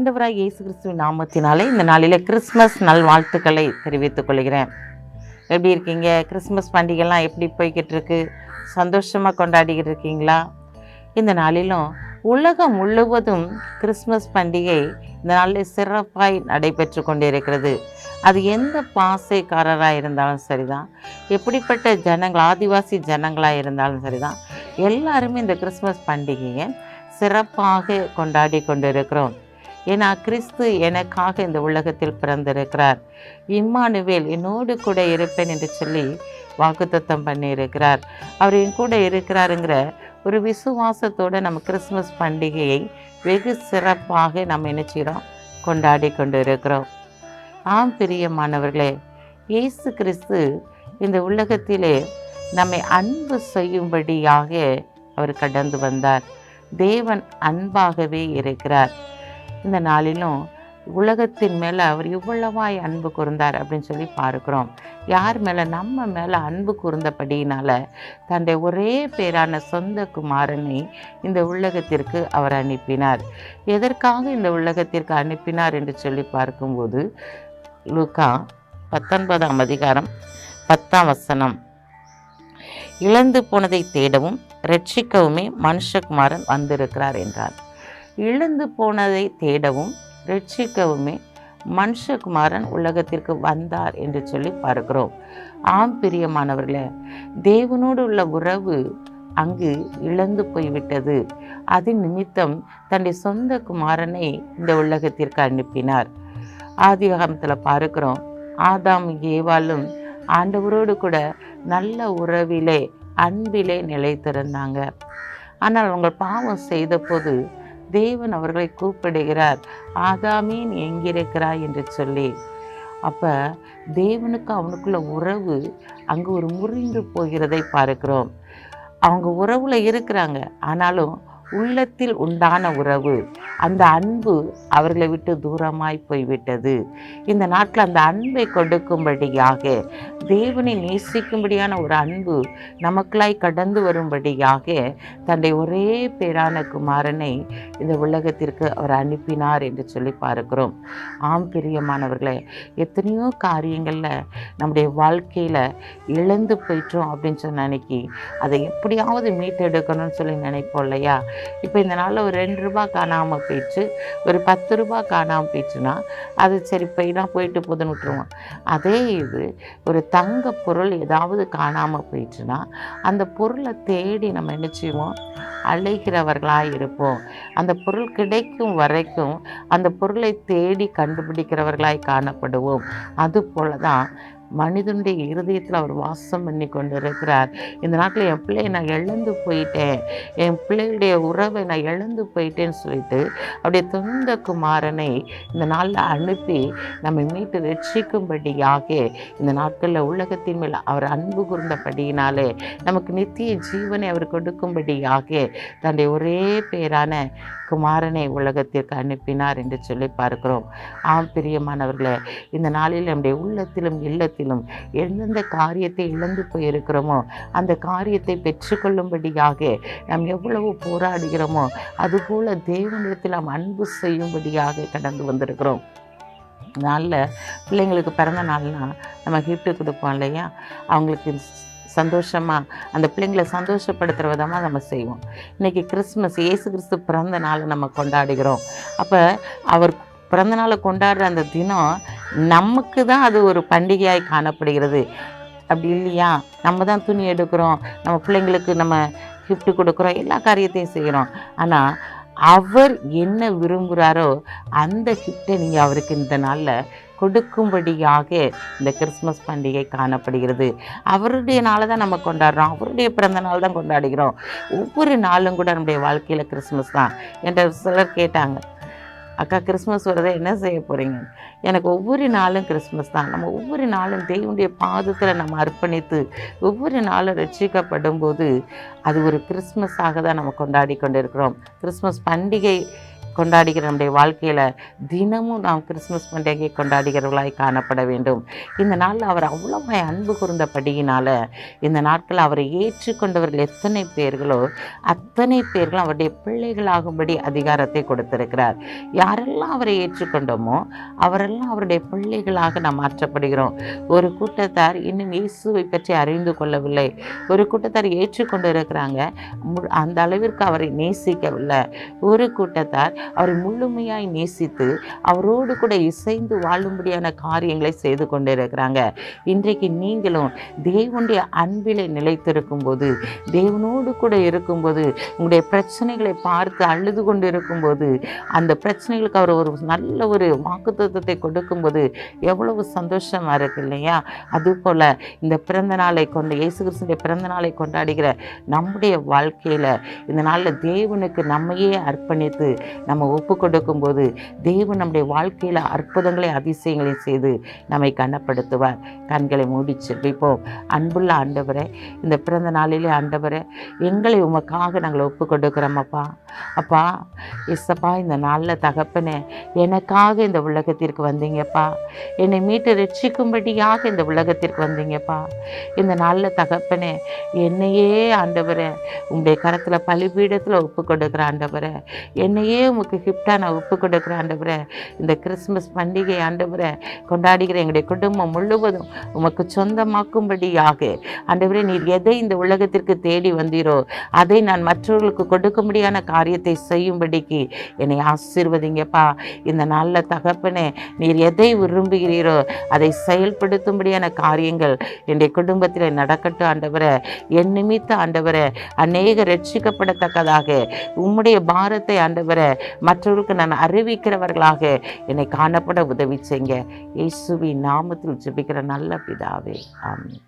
ஆண்டவராய் இயேசு கிறிஸ்துவின் நாமத்தினாலே இந்த நாளில் கிறிஸ்மஸ் நல்வாழ்த்துக்களை தெரிவித்துக் கொள்கிறேன். எப்படி இருக்கீங்க? கிறிஸ்மஸ் பண்டிகைலாம் எப்படி போய்கிட்டு இருக்கு சந்தோஷமாக கொண்டாடிக்கிட்டு இருக்கீங்களா இந்த நாளிலும் உலகம் முழுவதும் கிறிஸ்மஸ் பண்டிகை இந்த நாளில் சிறப்பாய் நடைபெற்று கொண்டிருக்கிறது. அது எந்த பாசைக்காரராக இருந்தாலும் சரிதான். எப்படிப்பட்ட ஜனங்கள் ஆதிவாசி ஜனங்களாக இருந்தாலும் சரிதான். எல்லாருமே இந்த கிறிஸ்மஸ் பண்டிகையை சிறப்பாக கொண்டாடி கொண்டிருக்கிறோம். ஏன்னா கிறிஸ்து எனக்காக இந்த உலகத்தில் பிறந்திருக்கிறார். இம்மானுவேல் என்னோடு கூட இருப்பேன் என்று சொல்லி வாக்குத்தத்தம் பண்ணியிருக்கிறார். அவர் என் கூட இருக்கிறாருங்கிற ஒரு விசுவாசத்தோடு நம்ம கிறிஸ்மஸ் பண்டிகையை வெகு சிறப்பாக நம்ம நினைச்சிடும் கொண்டாடி கொண்டு இருக்கிறோம் ஆம் பிரியமானவர்களே இயேசு கிறிஸ்து இந்த உலகத்திலே நம்மை அன்பு செய்யும்படியாக அவர் கடந்து வந்தார். தேவன் அன்பாகவே இருக்கிறார். இந்த நாளிலும் உலகத்தின் மேலே அவர் இவ்வளவாய் அன்பு கூர்ந்தார் அப்படின்னு சொல்லி பார்க்கிறோம். யார் மேலே? நம்ம மேலே அன்பு கூர்ந்தபடியினால் தன்னுடைய ஒரே பேரான சொந்த குமாரனை இந்த உலகத்திற்கு அவர் அனுப்பினார். எதற்காக இந்த உலகத்திற்கு அனுப்பினார் என்று சொல்லி பார்க்கும்போது லுகா பத்தொன்பதாம் அதிகாரம் பத்தாம் வசனம். இழந்து போனதை தேடவும் ரட்சிக்கவுமே மனுஷகுமாரன் வந்திருக்கிறார் என்றார். இழந்து போனதை தேடவும் ரட்சிக்கவுமே மனுஷகுமாரன் உலகத்திற்கு வந்தார் என்று சொல்லி பார்க்கிறோம். ஆம் பிரியமானவர்களே தேவனோடு உள்ள உறவு அங்கு இழந்து போய்விட்டது. அது நிமித்தம் தன்னுடைய சொந்த குமாரனை இந்த உலகத்திற்கு அனுப்பினார். ஆதிகாமத்தில் பார்க்கிறோம் ஆதாம் ஏவாலும் ஆண்டவரோடு கூட நல்ல உறவிலே அன்பிலே நிலைத்திருந்தாங்க. ஆனால் அவங்க பாவம் செய்தபோது தேவன் அவர்களை கூப்பிடுகிறார். ஆதாமே நீ எங்கிருக்கிறாய் என்று சொல்லி. அப்போ தேவனுக்கு அவனுக்குள்ள உறவு அங்கே ஒரு முறிந்து போகிறதை பார்க்கிறோம். அவங்க உறவில் இருக்கிறாங்க. ஆனாலும் உள்ளத்தில் உண்டான உறவு. அந்த அன்பு அவர்களை விட்டு தூரமாய் போய்விட்டது. இந்த நாட்டில் அந்த அன்பை கொடுக்கும்படியாக தேவனை நேசிக்கும்படியான ஒரு அன்பு நமக்குள்ளாய் கடந்து வரும்படியாக தன்னை ஒரே பேரான குமாரனை இந்த உலகத்திற்கு அவர் அனுப்பினார் என்று சொல்லி பார்க்கிறோம். ஆம் பிரியமானவர்களே எத்தனையோ காரியங்களில் நம்முடைய வாழ்க்கையில் இழந்து போயிட்டோம் அப்படின்னு சொன்ன அன்னைக்கு அதை எப்படியாவது மீட்டெடுக்கணும்னு சொல்லி நினைப்போம் இல்லையா? இப்போ இந்த நாளில் ஒரு ரெண்டு ரூபா காணாமல் போயிடுச்சு. ஒரு பத்து ரூபா காணாமல் போயிடுச்சுன்னா அது சரி போயினா போயிட்டு போதுன்னு விட்டுருவோம். அதே இது ஒரு தங்க பொருள் ஏதாவது காணாமல் போயிடுச்சுன்னா அந்த பொருளை தேடி நம்ம என்ன செய்வோம்? அழைக்கிறவர்களாக இருப்போம். அந்த பொருள் கிடைக்கும் வரைக்கும் அந்த பொருளை தேடி கண்டுபிடிக்கிறவர்களாய் காணப்படுவோம். அதுபோல தான் மனிதனுடைய இருதயத்தில் அவர் வாசம் பண்ணி கொண்டு இருக்கிறார் இந்த நாட்டில் என் பிள்ளையை நான் இழந்து போயிட்டேன். என் பிள்ளைகளுடைய உறவை நான் இழந்து போயிட்டேன்னு சொல்லிட்டு அப்படியே தொந்த குமாரனை இந்த நாளில் அனுப்பி நம்மை மீட்டு ரட்சிக்கும்படியாக இந்த நாட்களில் உலகத்தின் மேல் அவர் அன்பு கூர்ந்தபடியினாலே நமக்கு நித்திய ஜீவனை அவர் கொடுக்கும்படியாக தன்னுடைய ஒரே பேரான குமாரனை உலகத்திற்கு அனுப்பினார் என்று சொல்லி பார்க்கிறோம். ஆம் பிரியமானவர்களே இந்த நாளில் நம்முடைய உள்ளத்திலும் இல்லத்திலும் எந்தெந்த காரியத்தை இழந்து போயிருக்கிறோமோ அந்த காரியத்தை பெற்றுக்கொள்ளும்படியாக நாம் எவ்வளவு போராடுகிறோமோ அதுபோல தேவனிடத்தில் நாம் அன்பு செய்யும்படியாக கடந்து வந்திருக்கிறோம். நாளில் பிள்ளைங்களுக்கு பிறந்த நாள்னால் நம்ம கிஃப்ட்டு கொடுப்போம் இல்லையா? அவங்களுக்கு சந்தோஷமாக அந்த பிள்ளைங்களை சந்தோஷப்படுத்துகிற விதமாக நம்ம செய்வோம். இன்றைக்கி கிறிஸ்மஸ் இயேசு கிறிஸ்து பிறந்த நாளை நம்ம கொண்டாடுகிறோம். அப்போ அவர் பிறந்த நாளை கொண்டாடுற அந்த தினம் நமக்கு தான் அது ஒரு பண்டிகையாய் காணப்படுகிறது. அப்படி இல்லையா? நம்ம தான் துணி எடுக்கிறோம் நம்ம பிள்ளைங்களுக்கு நம்ம கிஃப்ட் கொடுக்குறோம் எல்லா காரியத்தையும் செய்கிறோம். ஆனால் அவர் என்ன விரும்புகிறாரோ அந்த கிஃப்டை நீங்கள் அவருக்கு இந்த நாளில் கொடுக்கும்படியாக இந்த கிறிஸ்மஸ் பண்டிகை காணப்படுகிறது. அவருடைய நாளை தான் நம்ம கொண்டாடுறோம். அவருடைய பிறந்த நாள் தான் கொண்டாடுகிறோம். ஒவ்வொரு நாளும் கூட நம்முடைய வாழ்க்கையில் கிறிஸ்மஸ் தான் என்ற சிலர் கேட்டாங்க. அக்கா கிறிஸ்மஸ் வரதை? என்ன செய்ய போகிறீங்க எனக்கு ஒவ்வொரு நாளும் கிறிஸ்மஸ் தான். நம்ம ஒவ்வொரு நாளும் தேவனுடைய பாதத்தில் நம்ம அர்ப்பணித்து ஒவ்வொரு நாளும் ரட்சிக்கப்படும் போது அது ஒரு கிறிஸ்மஸாக தான் நம்ம கொண்டாடி கொண்டு இருக்கிறோம் கிறிஸ்மஸ் பண்டிகை கொண்டாடுகிற நம்முடைய வாழ்க்கையில் தினமும் நாம் கிறிஸ்மஸ் பண்டிகையை கொண்டாடுகிறவர்களாய் காணப்பட வேண்டும். இந்த நாளில் அவர் அவ்வளவாய் அன்பு கூர்ந்தபடியினால் இந்த நாட்கள் அவரை ஏற்றுக்கொண்டவர்கள் எத்தனை பேர்களோ அத்தனை பேர்களும் அவருடைய பிள்ளைகளாகும்படி அதிகாரத்தை கொடுத்திருக்கிறார். யாரெல்லாம் அவரை ஏற்றுக்கொண்டோமோ அவரெல்லாம் அவருடைய பிள்ளைகளாக நாம் மாற்றப்படுகிறோம். ஒரு கூட்டத்தார் இன்னும் இயேசுவை பற்றி அறிந்து கொள்ளவில்லை. ஒரு கூட்டத்தார் ஏற்றுக்கொண்டு இருக்கிறாங்க. அந்த அளவிற்கு அவரை நேசிக்கவில்லை. ஒரு கூட்டத்தார் அவரை முழுமையாய் நேசித்து அவரோடு கூட இசைந்து வாழும்படியான காரியங்களை செய்து கொண்டிருக்கிறாங்க. இன்றைக்கு நீங்களும் தேவனுடைய அன்பிலே நிலைத்திருக்கும் போது தேவனோடு கூட இருக்கும்போது உங்களுடைய பிரச்சனைகளை பார்த்து அழுது கொண்டு இருக்கும்போது அந்த பிரச்சனைகளுக்கு அவர் ஒரு நல்ல ஒரு வாக்குத்தத்தை கொடுக்கும்போது எவ்வளவு சந்தோஷமாக இருக்கு இல்லையா? அதுபோல் இந்த பிறந்த நாளை கொண்ட இயேசு கிறிஸ்துடைய பிறந்த நாளை கொண்டாடுகிற நம்முடைய வாழ்க்கையில் இந்த நாளில் தேவனுக்கு நம்மையே அர்ப்பணித்து நம்ம ஒப்பு கொடுக்கும்போது தேவன் நம்முடைய வாழ்க்கையில் அற்புதங்களை அதிசயங்களை செய்து நம்மை கனப்படுத்துவார். கண்களை மூடி செபிப்போம். அன்புள்ள ஆண்டவரே இந்த பிறந்த நாளிலே ஆண்டவரே எங்களை உமக்காக நாங்கள் ஒப்பு கொடுக்குறோமப்பா அப்பா. அப்பா எஸ்ஸப்பா இந்த நாளில் தகப்பனே எனக்காக இந்த உலகத்திற்கு வந்தீங்கப்பா என்னை மீட்டு ரட்சிக்கும்படியாக இந்த உலகத்திற்கு வந்தீங்கப்பா இந்த நாளில் தகப்பனே என்னையே ஆண்டவரே உங்களுடைய கரத்தில் பலிபீடத்தில் ஒப்பு கொடுக்குற ஆண்டவரே என்னையே உமக்கு கிஃப்டாக நான் ஒப்பு கொடுக்குற ஆண்டவரை. இந்த கிறிஸ்மஸ் பண்டிகை ஆண்டவரை கொண்டாடுகிற எங்களுடைய குடும்பம் முழுவதும் உமக்கு சொந்தமாக்கும்படியாக. ஆண்டவரே நீர் எதை இந்த உலகத்திற்கு தேடி வந்தீரோ அதை நான் மற்றவர்களுக்கு கொடுக்கும்படியான காரியத்தை செய்யும்படிக்கு என்னை ஆசீர்வதிங்கப்பா. இந்த நாளில் தகப்பனே நீர் எதை விரும்புகிறீரோ அதை செயல்படுத்தும்படியான காரியங்கள் என்னுடைய குடும்பத்தில் நடக்கட்டும் ஆண்டவரை. என் நிமித்த ஆண்டவரை அநேக ரட்சிக்கப்படத்தக்கதாக உம்முடைய பாரத்தை ஆண்டவரை மற்றவர்களுக்கு நான் அறிவிக்கிறவர்களாக என்னை காணப்பட உதவி செய்யுங்க. இயேசுவின் நாமத்தில் ஜெபிக்கிற நல்ல பிதாவே. ஆமென்.